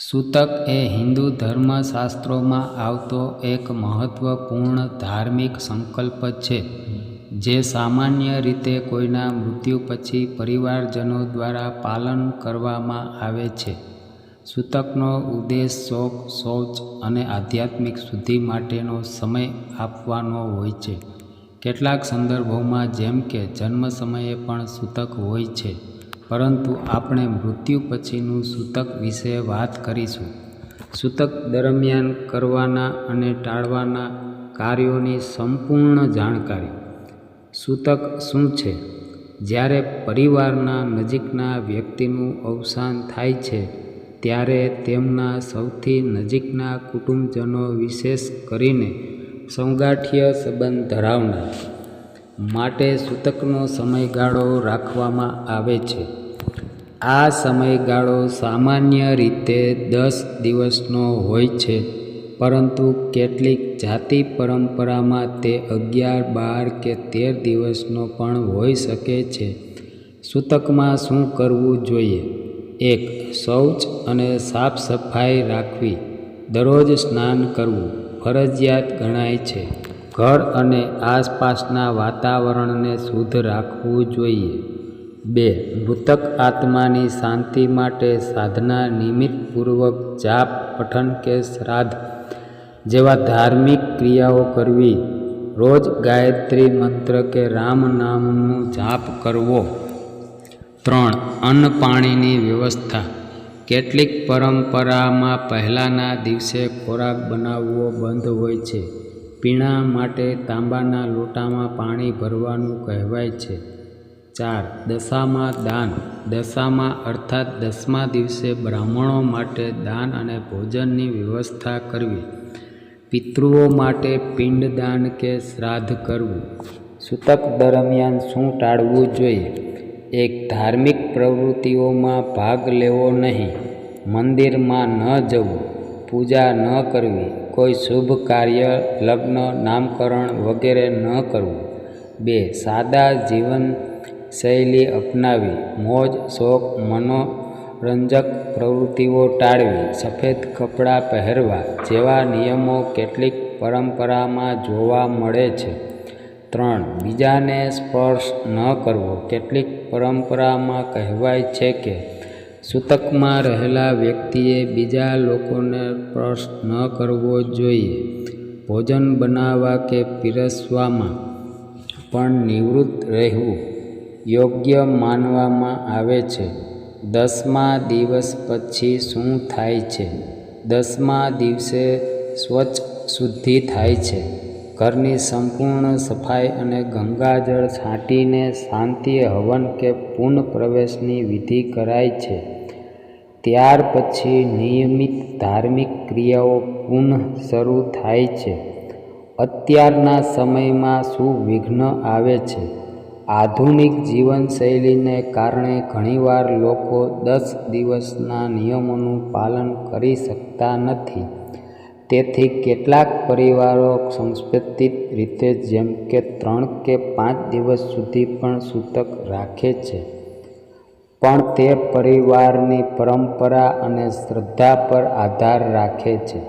સૂતક એ હિન્દુ ધર્મશાસ્ત્રોમાં આવતો એક મહત્વપૂર્ણ ધાર્મિક સંકલ્પ છે જે સામાન્ય રીતે કોઈના મૃત્યુ પછી પરિવારજનો દ્વારા પાલન કરવામાં આવે છે. સૂતકનો ઉદ્દેશ શોક, શૌચ અને આધ્યાત્મિક શુદ્ધિ માટેનો સમય આપવાનો હોય છે. કેટલાક સંદર્ભોમાં જેમ કે જન્મ સમયે પણ સૂતક હોય છે, પરંતુ આપણે મૃત્યુ પછીનું સૂતક વિશે વાત કરીશું. સૂતક દરમિયાન કરવાના અને ટાળવાના કાર્યોની સંપૂર્ણ જાણકારી. સૂતક શું છે? જ્યારે પરિવારના નજીકના વ્યક્તિનું અવસાન થાય છે, ત્યારે તેમના સૌથી નજીકના કુટુંબજનો વિશેષ કરીને સૌગાઠીય સંબંધ ધરાવનાર માટે સૂતકનો સમયગાળો રાખવામાં આવે છે. આ સમયગાળો સામાન્ય રીતે દસ દિવસનો હોય છે, પરંતુ કેટલીક જાતિ પરંપરામાં તે અગિયાર, બાર કે તેર દિવસનો પણ હોઈ શકે છે. સૂતકમાં શું કરવું જોઈએ? એક. શૌચ અને સાફ સફાઈ રાખવી. દરરોજ સ્નાન કરવું ફરજિયાત ગણાય છે. ઘર અને આસપાસના વાતાવરણને શુદ્ધ રાખવું જોઈએ. બે. મૃતક આત્માની શાંતિ માટે સાધના નિયમિતપૂર્વક જાપ, પઠન કે શ્રાદ્ધ જેવા ધાર્મિક ક્રિયાઓ કરવી. રોજ ગાયત્રી મંત્ર કે રામ નામનું જાપ કરવો. ત્રણ. અન્ન-પાણીની વ્યવસ્થા. કેટલીક પરંપરામાં પહેલાના દિવસે ખોરાક બનાવવો બંધ હોય છે. પીણા માટે તાંબાના લોટામાં પાણી ભરવાનું કહેવાય છે. ચાર. દશામા દાન. દશામા અર્થાત દસમા દિવસે બ્રાહ્મણો માટે દાન અને ભોજનની વ્યવસ્થા કરવી. પિતૃઓ માટે પિંડદાન કે શ્રાદ્ધ કરવું. સૂતક દરમિયાન શું ટાળવું જોઈએ? એક. ધાર્મિક પ્રવૃત્તિઓમાં ભાગ લેવો નહીં. મંદિરમાં ન જવું. પૂજા ન કરવી. કોઈ શુભ કાર્ય, લગ્ન, નામકરણ વગેરે ન કરવું. બે. સાદા જીવનશૈલી અપનાવી મોજ, શોખ, મનોરંજક પ્રવૃત્તિઓ ટાળવી. સફેદ કપડાં પહેરવા જેવા નિયમો કેટલીક પરંપરામાં જોવા મળે છે. ત્રણ. બીજાને સ્પર્શ ન કરવો. કેટલીક પરંપરામાં કહેવાય છે કે સૂતકમાં રહેલા વ્યક્તિએ બીજા લોકોને સ્પર્શ ન કરવો જોઈએ. ભોજન બનાવવા કે પીરસવામાં પણ નિવૃત્ત રહેવું યોગ્ય માનવામાં આવે છે. દસમા દિવસ પછી શું થાય છે? દસમા દિવસે સ્વચ્છ શુદ્ધિ થાય છે. ઘરની સંપૂર્ણ સફાઈ અને ગંગાજળ છાંટીને શાંતિ, હવન કે પૂર્ણ પ્રવેશની વિધિ કરાય છે. ત્યાર પછી નિયમિત ધાર્મિક ક્રિયાઓ પુનઃ શરૂ થાય છે. અત્યારના સમયમાં શું વિઘ્ન આવે છે? આધુનિક જીવનશૈલીને કારણે ઘણીવાર લોકો દસ દિવસના નિયમોનું પાલન કરી શકતા નથી. તેથી કેટલાક પરિવારો સંસ્કૃતિક રીતે જેમ કે ત્રણ કે પાંચ દિવસ સુધી પણ સૂતક રાખે છે, પણ તે પરિવારની પરંપરા અને શ્રદ્ધા પર આધાર રાખે છે.